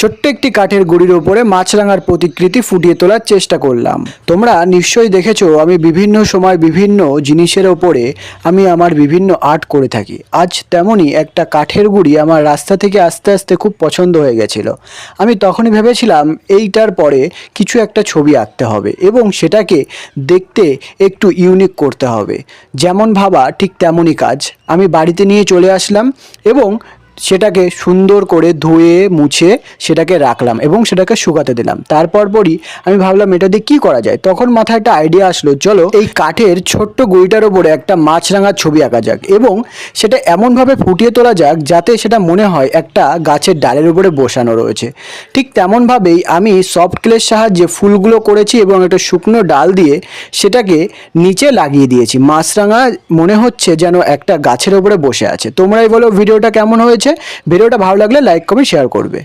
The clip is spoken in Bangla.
ছোট্ট একটি কাঠের গুড়ির ওপরে মাছরাঙার প্রতিকৃতি ফুটিয়ে তোলার চেষ্টা করলাম। তোমরা নিশ্চয়ই দেখেছ, আমি বিভিন্ন সময় বিভিন্ন জিনিসের ওপরে আমি আমার বিভিন্ন আর্ট করে থাকি। আজ তেমনই একটা কাঠের গুড়ি আমার রাস্তা থেকে আস্তে আস্তে খুব পছন্দ হয়ে গেছিল। আমি তখনই ভেবেছিলাম, এইটার পরে কিছু একটা ছবি আঁকতে হবে এবং সেটাকে দেখতে একটু ইউনিক করতে হবে। যেমন ভাবা ঠিক তেমনই কাজ। আমি বাড়িতে নিয়ে চলে আসলাম এবং সেটাকে সুন্দর করে ধুয়ে, মুছে সেটাকে রাখলাম এবং সেটাকে শুকাতে দিলাম। তারপর পরই আমি ভাবলাম, এটা দিয়ে কী করা যায়? তখন মাথায় একটা আইডিয়া আসলো, চলো এই কাঠের ছোট্ট গুঁড়িটার ওপরে একটা মাছরাঙার ছবি আঁকা যাক এবং সেটা এমনভাবে ফুটিয়ে তোলা যাক যাতে সেটা মনে হয় একটা গাছের ডালের উপরে বসানো রয়েছে। ঠিক তেমনভাবেই আমি সফট ক্লের সাহায্যে ফুলগুলো করেছি এবং একটা শুকনো ডাল দিয়ে সেটাকে নিচে লাগিয়ে দিয়েছি। মাছরাঙা মনে হচ্ছে যেন একটা গাছের ওপরে বসে আছে। তোমরাই বলো, ভিডিওটা কেমন হয়েছে? ভিডিওটা ভালো লাগলে লাইক কমেন্ট শেয়ার করবে।